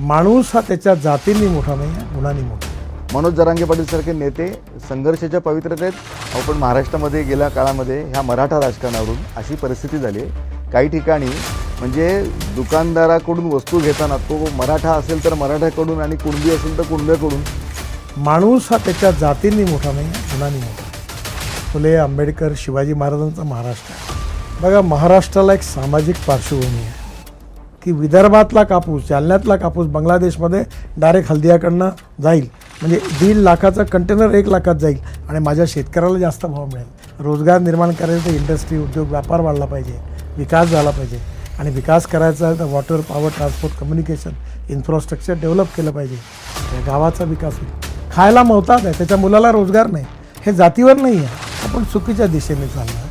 माणूस हा त्याच्या जातींनी मोठा नाही आहे गुणांनी मोठा. मनोज जरांगे पाटील सारखे नेते संघर्षाच्या पवित्रतेत आपण महाराष्ट्रामध्ये गेल्या काळामध्ये ह्या मराठा राजकारणावरून अशी परिस्थिती झाली आहे काही ठिकाणी म्हणजे दुकानदाराकडून वस्तू घेताना तो मराठा असेल तर मराठ्याकडून आणि कुणबी असेल तर कुणब्याकडून माणूस हा त्याच्या जातींनी मोठा नाही आहे गुणांनी मोठा. फुले आंबेडकर शिवाजी महाराजांचा महाराष्ट्र बघा महाराष्ट्राला एक सामाजिक पार्श्वभूमी आहे की विदर्भातला कापूस जालन्यातला कापूस बांगलादेशमध्ये डायरेक्ट हल्दियाकडनं जाईल. म्हणजे दीड लाखाचा कंटेनर एक लाखात जाईल आणि माझ्या शेतकऱ्याला जास्त भाव मिळेल. रोजगार निर्माण करायचं तर इंडस्ट्री उद्योग व्यापार वाढला पाहिजे. विकास झाला पाहिजे. आणि विकास करायचा आहे तर water power transport communication infrastructure develop केलं पाहिजे. गावाचा विकास होईल. खायला मोहतात आहे त्याच्या मुलाला रोजगार नाही. हे जातीवर नाही आहे. आपण चुकीच्या दिशेने चाललो.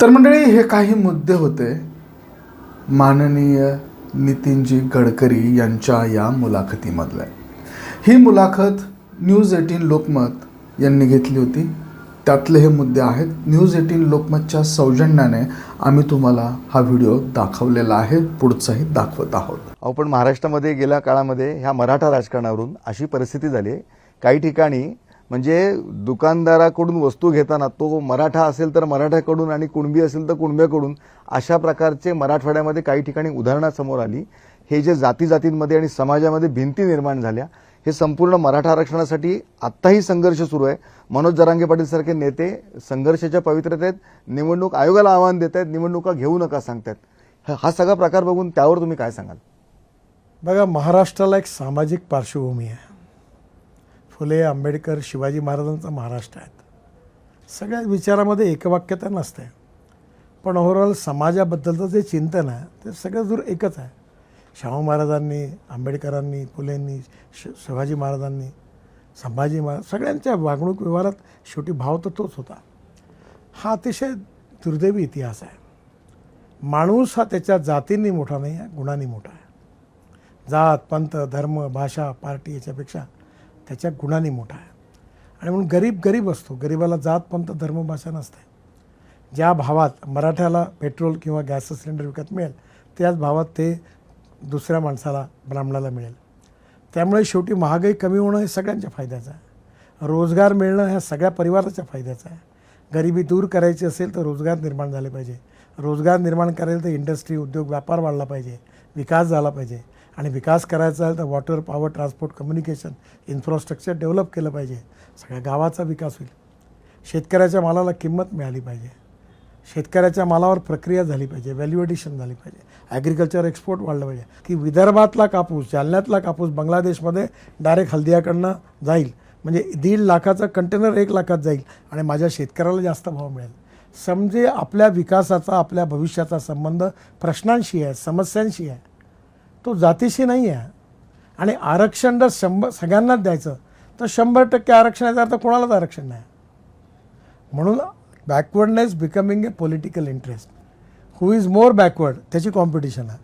तर मंडळी हे काही मुद्दे होते माननीय नितीनजी गडकरी यांच्या या मुलाखतीमधलं आहे ही मुलाखत न्यूज एटीन लोकमत यांनी घेतली होती. त्यातले हे मुद्दे आहेत. न्यूज एटीन लोकमतच्या सौजन्याने आम्ही तुम्हाला हा व्हिडिओ दाखवलेला आहे. पुढचाही दाखवत आहोत. अहो पण महाराष्ट्रामध्ये गेल्या काळामध्ये ह्या मराठा राजकारणावरून अशी परिस्थिती झाली आहे. काही ठिकाणी म्हणजे दुकानदाराकडून वस्तू घेताना तो मराठा असेल तर मराठ्याकडून आणि कुणबी असेल तर कुणब्याकडून अशा प्रकारचे मराठवाड्यामध्ये काही ठिकाणी उदाहरणासमोर आली. हे जे जाती जातींमध्ये आणि समाजामध्ये भिंती निर्माण झाल्या हे संपूर्ण मराठा आरक्षणासाठी आत्ताही संघर्ष सुरू आहे. मनोज जरांगे पाटील सारखे नेते संघर्षाच्या पवित्रतेत निवडणूक आयोगाला आव्हान देत आहेत. निवडणुका घेऊ नका सांगतायत. हा सगळा प्रकार बघून त्यावर तुम्ही काय सांगाल? बघा महाराष्ट्राला एक सामाजिक पार्श्वभूमी आहे. फुले आंबेडकर शिवाजी महाराजांचा महाराष्ट्र आहेत. सगळ्या विचारामध्ये एकवाक्यता नसते पण ओव्हरऑल समाजाबद्दलचं जे चिंतन आहे ते सगळं दूर एकच आहे. शाहू महाराजांनी आंबेडकरांनी फुलेंनी श शिवाजी महाराजांनी संभाजी महाराज सगळ्यांच्या वागणूक व्यवहारात शेवटी भाव तर तोच होता. हा अतिशय दुर्दैवी इतिहास आहे. माणूस हा त्याच्या जातींनी मोठा नाही आहे गुणांनी मोठा आहे. जात पंथ धर्म भाषा पार्टी याच्यापेक्षा त्याच्या गुणांनी मोठा आहे. आणि म्हणून गरीब गरीब असतो. गरीबाला जात पंथ धर्म भाषा नसते. ज्या भावात मराठ्याला पेट्रोल किंवा गॅस सिलेंडर विकत मिळेल त्याच भावात ते दुसऱ्या माणसाला ब्राह्मणाला मिळेल. त्यामुळे शेवटी महागाई कमी होणं हे सगळ्यांच्या फायद्याचं आहे. रोजगार मिळणं ह्या सगळ्या परिवाराच्या फायद्याचं आहे. गरिबी दूर करायची असेल तर रोजगार निर्माण झाले पाहिजे. रोजगार निर्माण करायला तर इंडस्ट्री उद्योग व्यापार वाढला पाहिजे. विकास झाला पाहिजे. आणि विकास करायचा आहे तर water power transport communication infrastructure develop केलं पाहिजे. सगळ्या गावाचा विकास होईल. शेतकऱ्याच्या मालाला किंमत मिळाली पाहिजे. शेतकऱ्याच्या मालावर प्रक्रिया झाली पाहिजे. व्हॅल्यू एडिशन झाली पाहिजे. ॲग्रिकल्चर एक्सपोर्ट वाढलं पाहिजे. की विदर्भातला कापूस जालन्यातला कापूस बांगलादेशमध्ये डायरेक्ट हल्दियाकडनं जाईल. म्हणजे दीड लाखाचा कंटेनर एक लाखात जाईल आणि माझ्या शेतकऱ्याला जास्त भाव मिळेल. समजे आपल्या विकासाचा आपल्या भविष्याचा संबंध प्रश्नांशी आहे समस्यांशी आहे. तो जातीशी नाही आहे आणि आरक्षण जर शंभर सगळ्यांनाच द्यायचं तर शंभर टक्के आरक्षणाचा अर्थ कोणालाच आरक्षण नाही. म्हणून backwardness becoming a political interest who is more backward त्याची कॉम्पिटिशन आहे.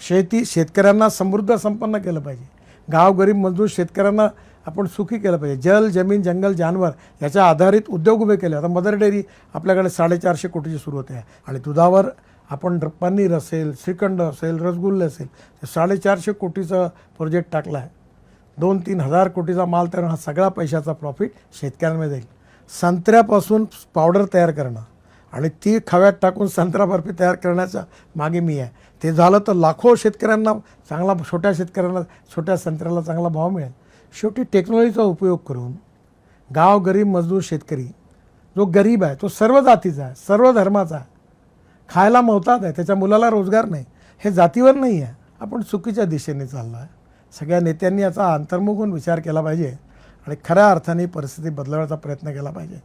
शेती शेतकऱ्यांना समृद्ध संपन्न केलं पाहिजे. गाव गरीब मजदूर शेतकऱ्यांना आपण सुखी केलं पाहिजे. जल जमीन जंगल जानवर याच्या आधारित उद्योग उभे केले. आता मदर डेअरी आपल्याकडे साडेचारशे कोटीची सुरू होते आहे. आणि दुधावर आपण पनीर असेल श्रीखंड असेल रसगुल्ले असेल ते साडेचारशे कोटीचा प्रोजेक्ट टाकला आहे. दोन तीन हजार कोटीचा माल तयार हा सगळा पैशाचा प्रॉफिट शेतकऱ्यांमध्ये जाईल. संत्र्यापासून पावडर तयार करणं आणि ती खव्यात टाकून संत्रा बर्फी तयार करण्याच्या मागे मी आहे. ते झालं तर लाखो शेतकऱ्यांना चांगला छोट्या शेतकऱ्यांना छोट्या संत्र्याला चांगला भाव मिळेल. शेवटी टेक्नॉलॉजीचा उपयोग करून गाव गरीब मजदूर शेतकरी जो गरीब आहे तो सर्व जातीचा आहे सर्व धर्माचा आहे खायला मोहतात आहे त्याच्या मुलाला रोजगार नाही. हे जातीवर नाही आहे. आपण चुकीच्या दिशेने चाललो आहे सगळ्या नेत्यांनी याचा अंतर्मुख होऊन विचार केला पाहिजे आणि खऱ्या अर्थाने परिस्थिती बदलवण्याचा प्रयत्न केला पाहिजे.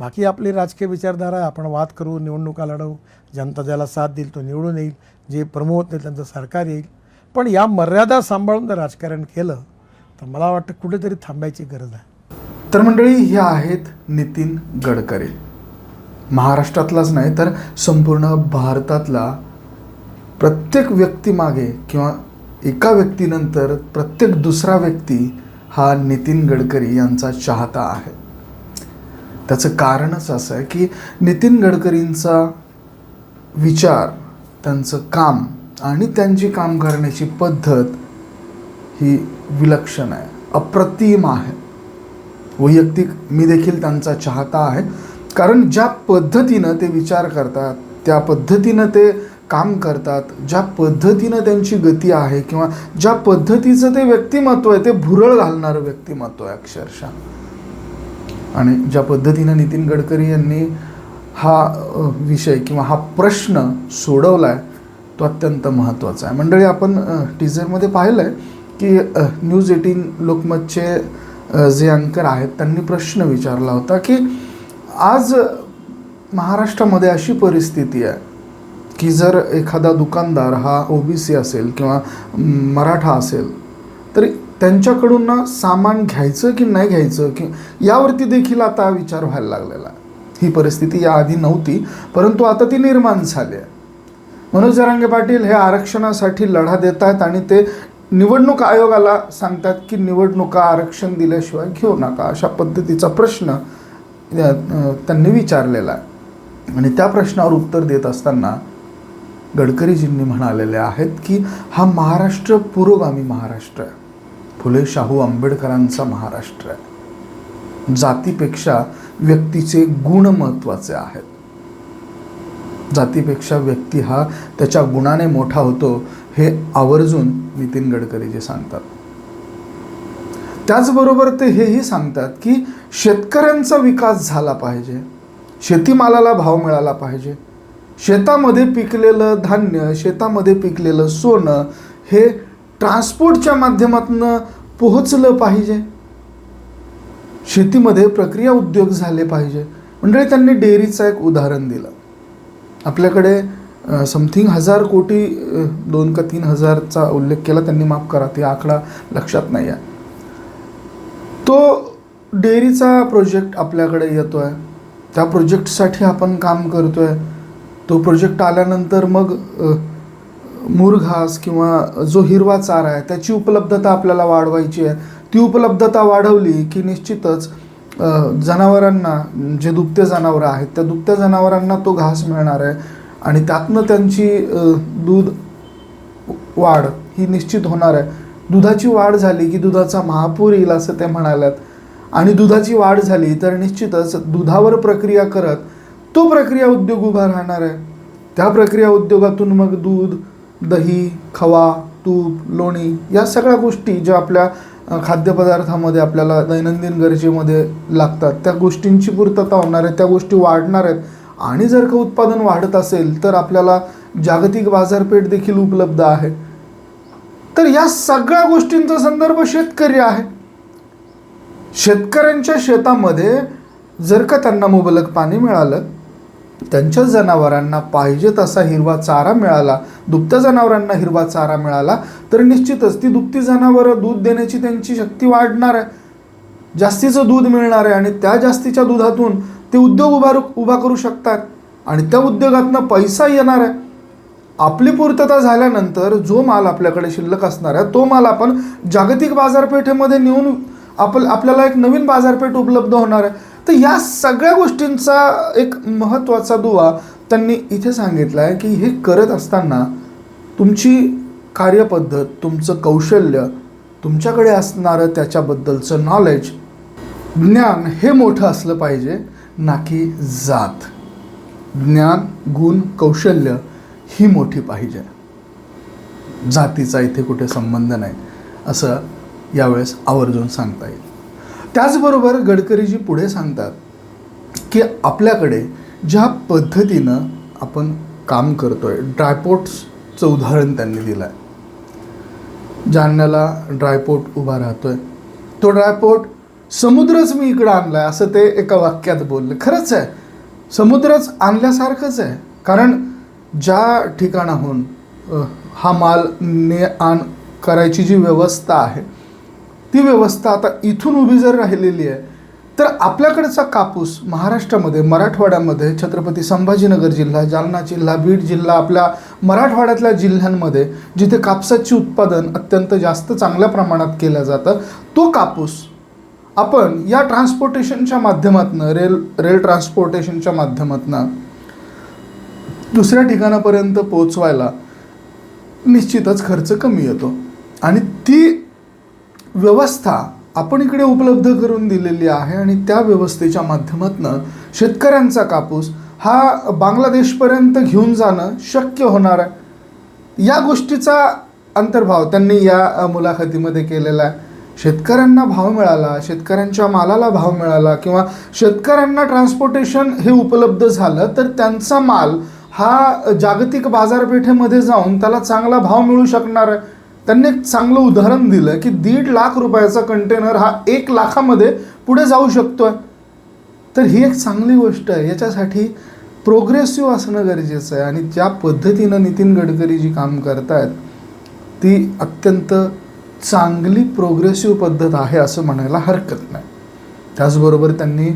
बाकी आपली राजकीय विचारधारा आहे आपण वाद करू निवडणुका लढवू जनता ज्याला साथ देईल तो निवडून येईल जे प्रमोद नाही त्यांचं सरकार येईल. पण या मर्यादा सांभाळून जर राजकारण केलं तर मला वाटतं कुठेतरी थांबायची गरज आहे. तर मंडळी ह्या आहेत नितीन गडकरी. महाराष्ट्रातलाच नाही तर संपूर्ण भारतातला प्रत्येक व्यक्तीमागे किंवा एका व्यक्तीनंतर प्रत्येक दुसरा व्यक्ती हा नितीन गडकरी यांचा चाहता आहे. त्याचं कारणच असं आहे की नितीन गडकरींचा विचार त्यांचं काम आणि त्यांची काम करण्याची पद्धत ही विलक्षण आहे अप्रतिम आहे. वैयक्तिक मी देखील त्यांचा चाहता आहे. कारण ज्या पद्धतीनं ते विचार करतात त्या पद्धतीनं ते काम करतात ज्या पद्धतीनं त्यांची गती आहे किंवा ज्या पद्धतीचं ते व्यक्तिमत्व आहे ते भुरळ घालणारं व्यक्तिमत्व आहे अक्षरशः. आणि ज्या पद्धतीनं नितीन गडकरी यांनी हा विषय किंवा हा प्रश्न सोडवला आहे तो अत्यंत महत्त्वाचा आहे. मंडळी आपण टीझरमध्ये पाहिलं आहे की न्यूज एटीन लोकमतचे जे अँकर आहेत त्यांनी प्रश्न विचारला होता की आज महाराष्ट्रामध्ये अशी परिस्थिती आहे की जर एखादा दुकानदार हा ओ बी सी असेल किंवा मराठा असेल तर त्यांच्याकडून सामान घ्यायचं की नाही घ्यायचं? की यावरती देखील आता विचार व्हायला लागलेला ही परिस्थिती याआधी नव्हती परंतु आता ती निर्माण झाली आहे. मनोज जरांगे पाटील हे आरक्षणासाठी लढा देत आहेत आणि ते निवडणूक आयोगाला सांगतात की निवडणुका आरक्षण दिल्याशिवाय घेऊ नका अशा पद्धतीचा प्रश्न त्यांनी विचारलेला. आहे आणि त्या प्रश्नावर उत्तर देत असताना गडकरीजींनी म्हणालेले आहेत की हा महाराष्ट्र पुरोगामी महाराष्ट्र आहे. फुले शाहू आंबेडकरांचा महाराष्ट्र आहे. जातीपेक्षा व्यक्तीचे गुण महत्त्वाचे आहेत. जातीपेक्षा व्यक्ती हा त्याच्या गुणाने मोठा होतो हे आवर्जून नितीन गडकरी जे सांगतात. त्याचबरोबर ते हेही सांगतात की शेतकऱ्यांचा विकास झाला पाहिजे. शेतीमालाला भाव मिळाला पाहिजे. शेतामध्ये पिकलेलं धान्य शेतामध्ये पिकलेलं सोनं हे ट्रान्सपोर्टच्या माध्यमातून पोहोचलं पाहिजे. शेतीमध्ये प्रक्रिया उद्योग झाले पाहिजे. म्हणजे त्यांनी डेअरीचं एक उदाहरण दिलं. आपल्याकडे समथिंग हजार कोटी दोन का तीन हजारचा उल्लेख केला त्यांनी माफ करा ते आकडा लक्षात नाही आहे तो डेअरीचा प्रोजेक्ट आपल्याकडे येतो आहे त्या प्रोजेक्टसाठी आपण काम करतो आहे तो प्रोजेक्ट आल्यानंतर मग मुरघास किंवा जो हिरवा चारा आहे त्याची उपलब्धता आपल्याला वाढवायची आहे. ती उपलब्धता वाढवली की निश्चितच जनावरांना जे दुभते जनावरं आहेत त्या दुभत्या जनावरांना तो घास मिळणार आहे. आणि त्यातनं त्यांची दूध वाढ ही निश्चित होणार आहे. दुधाची वाढ झाली की दुधाचा महापूर येईल असं ते म्हणाल्यात. आणि दुधाची वाढ झाली तर निश्चितच दुधावर प्रक्रिया करत तो प्रक्रिया उद्योग उभा राहणार आहे. त्या प्रक्रिया उद्योगातून मग दूध दही खवा तूप लोणी या सगळ्या गोष्टी ज्या आपल्या खाद्यपदार्थामध्ये आपल्याला दैनंदिन गरजेमध्ये लागतात त्या गोष्टींची पूर्तता होणार आहे त्या गोष्टी वाढणार आहेत. आणि जर का उत्पादन वाढत असेल तर आपल्याला जागतिक बाजारपेठ देखील उपलब्ध आहे. तर या सगळ्या गोष्टींचा संदर्भ शेतकरी आहे. शेतकऱ्यांच्या शेतामध्ये जर का त्यांना मुबलक पाणी मिळालं त्यांच्या जनावरांना पाहिजे तसा हिरवा चारा मिळाला दुभत्या जनावरांना हिरवा चारा मिळाला तर निश्चितच ती दुभती जनावरं दूध देण्याची त्यांची शक्ती वाढणार आहे. जास्तीचं दूध मिळणार आहे आणि त्या जास्तीच्या दुधातून ते उद्योग उभा उभा करू शकतात आणि त्या उद्योगातनं पैसा येणार आहे. आपली पूर्तता झाल्यानंतर जो माल आपल्याकडे शिल्लक असणार आहे तो माल आपण जागतिक बाजारपेठेमध्ये नेऊन आपल आपल्याला एक नवीन बाजारपेठ उपलब्ध होणार आहे. तर या सगळ्या गोष्टींचा एक महत्त्वाचा दुवा त्यांनी इथे सांगितला आहे की हे करत असताना तुमची कार्यपद्धत तुमचं कौशल्य तुमच्याकडे असणारं त्याच्याबद्दलचं नॉलेज ज्ञान हे मोठं असलं पाहिजे ना की जात. ज्ञान गुण कौशल्य ही मोठी पाहिजे. जातीचा इथे कुठे संबंध नाही असं यावेळेस आवर्जून सांगता येईल. त्याचबरोबर गडकरीजी पुढे सांगतात की आपल्याकडे ज्या पद्धतीनं आपण काम करतो आहे ड्रायपोर्ट्सचं उदाहरण त्यांनी दिलं आहे जालन्याला ड्रायपोर्ट उभा राहतो आहे तो ड्रायपोर्ट समुद्रच मी इकडं आणला आहे असं ते एका वाक्यात बोललं. खरंच आहे. समुद्रच आणल्यासारखंच आहे. कारण ज्या ठिकाणाहून हा माल ने आण करायची जी व्यवस्था आहे ती व्यवस्था आता इथून उभी जर राहिलेली आहे तर आपल्याकडचा कापूस महाराष्ट्रामध्ये मराठवाड्यामध्ये छत्रपती संभाजीनगर जिल्हा जालना जिल्हा बीड जिल्हा आपल्या मराठवाड्यातल्या जिल्ह्यांमध्ये जिथे कापसाचे उत्पादन अत्यंत जास्त चांगल्या प्रमाणात केलं जातं तो कापूस आपण या ट्रान्सपोर्टेशनच्या माध्यमातून रेल रेल ट्रान्सपोर्टेशनच्या माध्यमातून दुसऱ्या ठिकाणापर्यंत पोचवायला निश्चितच खर्च कमी येतो. आणि ती व्यवस्था आपण इकडे उपलब्ध करून दिलेली आहे आणि त्या व्यवस्थेच्या माध्यमातून शेतकऱ्यांचा कापूस हा बांगलादेशपर्यंत घेऊन जाणं शक्य होणार आहे. या गोष्टीचा अंतर्भाव त्यांनी या मुलाखतीमध्ये केलेला आहे. शेतकऱ्यांना भाव मिळाला शेतकऱ्यांच्या मालाला भाव मिळाला किंवा शेतकऱ्यांना ट्रान्सपोर्टेशन हे उपलब्ध झालं तर त्यांचा माल हा जागतिक बाजारपेठेमध्ये जाऊन त्याला चांगला भाव मिळू शकणार. आहे त्यांनी एक चांगलं उदाहरण दिलं की दीड लाख रुपयाचा कंटेनर हा एक लाखामध्ये पुढे जाऊ शकतो आहे तर ही एक चांगली गोष्ट आहे. याच्यासाठी प्रोग्रेसिव्ह असणं गरजेचं आहे. आणि ज्या पद्धतीनं नितीन गडकरी जी काम करतायत ती अत्यंत चांगली प्रोग्रेसिव्ह पद्धत आहे असं म्हणायला हरकत नाही. त्याचबरोबर त्यांनी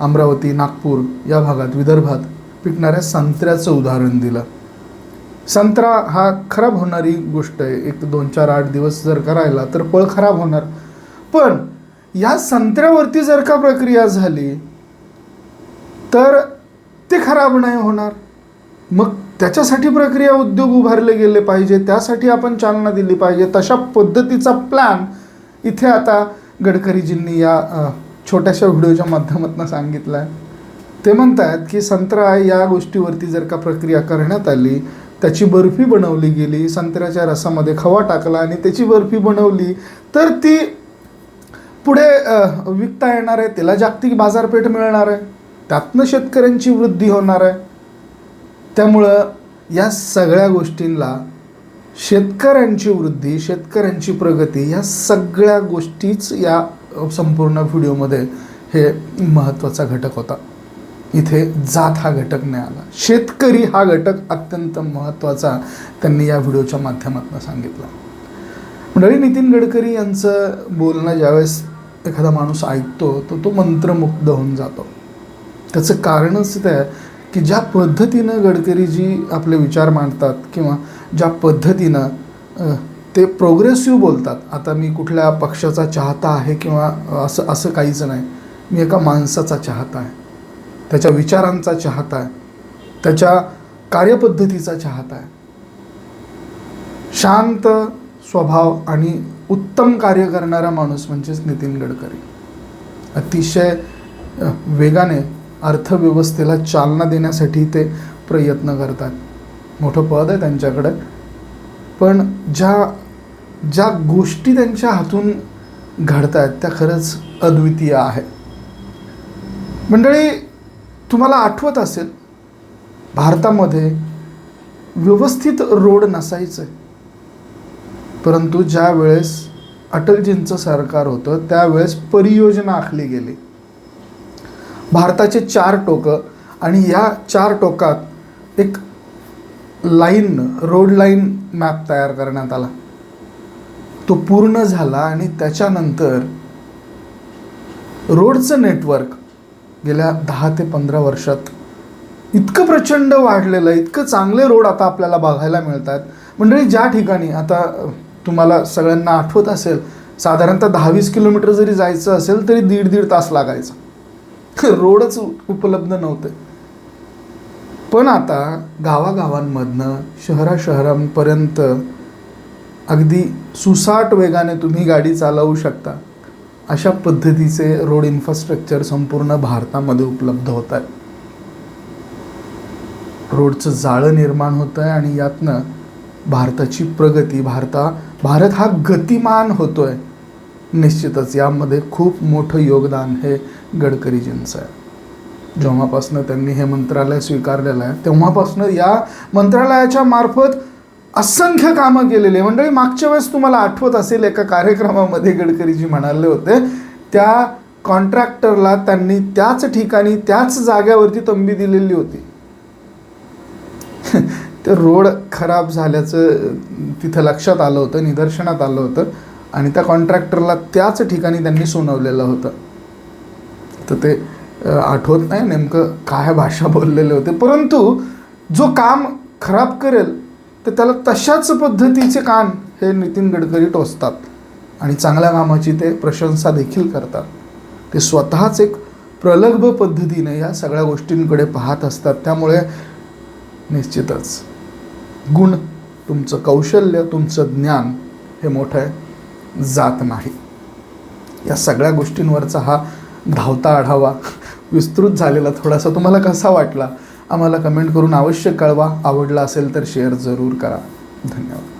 अमरावती नागपूर या भागात विदर्भात पिकणाऱ्या संत्र्याचं उदाहरण दिलं. संत्रा हा खराब होणारी गोष्ट आहे. एक दोन चार आठ दिवस जर का राहिला तर पळ खराब होणार. पण या संत्र्यावरती जर का प्रक्रिया झाली तर ते खराब नाही होणार. मग त्याच्यासाठी प्रक्रिया उद्योग उभारले गेले पाहिजे. त्यासाठी आपण चालना दिली पाहिजे. तशा पद्धतीचा प्लॅन इथे आता गडकरीजींनी या छोट्याशा व्हिडिओच्या माध्यमातून सांगितला आहे ते म्हणतात की संत्रा या गोष्टीवरती जर का प्रक्रिया करण्यात आली त्याची बर्फी बनवली गेली संत्र्याच्या रसामध्ये खवा टाकला आणि त्याची बर्फी बनवली तर ती पुढे विकता येणार आहे त्याला जागतिक बाजारपेठ मिळणार आहे त्यातनं शेतकऱ्यांची वृद्धी होणार आहे. त्यामुळं या सगळ्या गोष्टींना शेतकऱ्यांची वृद्धी शेतकऱ्यांची प्रगती या सगळ्या गोष्टीच या संपूर्ण व्हिडिओमध्ये हे महत्त्वाचा घटक होता. इथे जात हा घटक नाही आला शेतकरी हा घटक अत्यंत महत्त्वाचा त्यांनी या व्हिडिओच्या माध्यमातून सांगितला. मंडळी नितीन गडकरी यांचं बोलणं ज्यावेळेस एखादा माणूस ऐकतो तर तो मंत्रमुग्ध होऊन जातो. त्याचं कारणच ते की ज्या पद्धतीनं गडकरीजी आपले विचार मांडतात किंवा ज्या पद्धतीनं ते प्रोग्रेसिव्ह बोलतात आता मी कुठल्या पक्षाचा चाहता आहे किंवा असं असं काहीच नाही. मी एका माणसाचा चाहता आहे. त्याच्या विचारांचा चाहता आहे. त्याच्या कार्यपद्धतीचा चाहता आहे. शांत स्वभाव आणि उत्तम कार्य करणारा माणूस म्हणजेच नितीन गडकरी. अतिशय वेगाने अर्थव्यवस्थेला चालना देण्यासाठी ते प्रयत्न करतात. मोठं पद आहे त्यांच्याकडे. पण ज्या ज्या गोष्टी त्यांच्या हातून घडत आहेत त्या खरंच अद्वितीय आहे मंडळी तुम्हाला आठवत असेल भारतामध्ये व्यवस्थित रोड नसायचं. परंतु ज्या वेळेस अटलजींचं सरकार होतं त्यावेळेस परियोजना आखली गेली. भारताचे चार टोकं आणि या चार टोकात एक लाईन रोड लाईन मॅप तयार करण्यात आला. तो पूर्ण झाला आणि त्याच्यानंतर रोडचं नेटवर्क गेल्या दहा ते पंधरा वर्षात इतकं प्रचंड वाढलेलं आहे इतकं चांगले रोड आता आपल्याला बघायला मिळतात. मंडळी ज्या ठिकाणी आता तुम्हाला सगळ्यांना आठवत असेल साधारणतः दहावीस किलोमीटर जरी जायचं असेल तरी दीड दीड तास लागायचा. रोडच उपलब्ध नव्हते. पण आता गावागावांमधनं शहरा शहरांपर्यंत अगदी सुसाट वेगाने तुम्ही गाडी चालवू शकता. अशा पद्धतीचे रोड इन्फ्रास्ट्रक्चर संपूर्ण भारतामध्ये उपलब्ध होत आहे. रोडचं जाळं निर्माण होतं आहे आणि यातनं भारताची प्रगती भारता भारत हा गतिमान होतो आहे निश्चितच यामध्ये खूप मोठं योगदान हे गडकरीजींचं आहे. जेव्हापासनं त्यांनी हे मंत्रालय स्वीकारलेलं आहे तेव्हापासनं या मंत्रालयाच्या मार्फत असंख्य कामं केलेली. आहे मंडळी मागच्या वेळेस तुम्हाला आठवत असेल एका कार्यक्रमामध्ये गडकरीजी म्हणाले होते त्या कॉन्ट्रॅक्टरला त्यांनी त्याच ठिकाणी त्याच जाग्यावरती तंबी दिलेली होती. ते रोड खराब झाल्याचं तिथं लक्षात आलं होतं निदर्शनात आलं होतं आणि त्या कॉन्ट्रॅक्टरला त्याच ठिकाणी त्यांनी सुनावलेलं होतं. तर ते आठवत नाही नेमकं काय भाषा बोललेले होते परंतु जो काम खराब करेल तर त्याला तशाच पद्धतीचे कान हे नितीन गडकरी टोचतात आणि चांगल्या कामाची ते प्रशंसा देखील करतात. ते स्वतःच एक प्रलग्भ पद्धतीने या सगळ्या गोष्टींकडे पाहत असतात. त्यामुळे निश्चितच गुण तुमचं कौशल्य तुमचं ज्ञान हे मोठं आहे जात नाही. या सगळ्या गोष्टींवरचा हा धावता आढावा विस्तृत झालेला थोडासा तुम्हाला कसा वाटला? आम्हाला कमेंट करून आवश्यक कळवा. आवडला असेल तर शेअर जरूर करा. धन्यवाद.